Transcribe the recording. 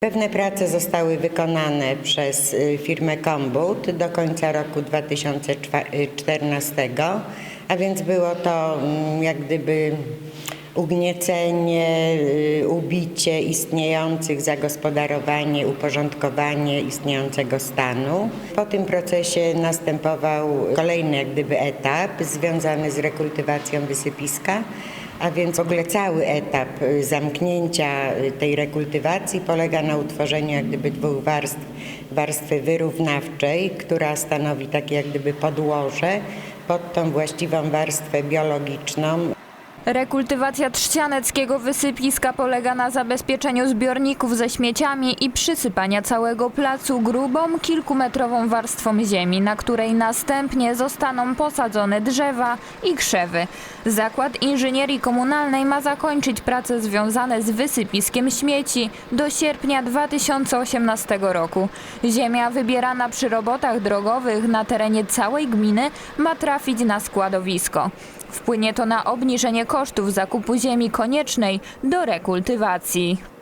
Pewne prace zostały wykonane przez y, firmę Kombut do końca roku 2014, a więc było to mm, jak gdyby ugniecenie, y, ubicie istniejących, zagospodarowanie, uporządkowanie istniejącego stanu. Po tym procesie następował kolejny jak gdyby etap związany z rekultywacją wysypiska. A więc w ogóle cały etap y, zamknięcia y, tej rekultywacji polega na utworzeniu jak gdyby dwóch warstw. Warstwy wyrównawczej, która stanowi takie jak gdyby podłoże pod tą właściwą warstwę biologiczną. Rekultywacja trzcianeckiego wysypiska polega na zabezpieczeniu zbiorników ze śmieciami i przysypania całego placu grubą, kilkumetrową warstwą ziemi, na której następnie zostaną posadzone drzewa i krzewy. Zakład Inżynierii Komunalnej ma zakończyć prace związane z wysypiskiem śmieci do sierpnia 2018 roku. Ziemia wybierana przy robotach drogowych na terenie całej gminy ma trafić na składowisko. Wpłynie to na obniżenie kosztów zakupu ziemi koniecznej do rekultywacji.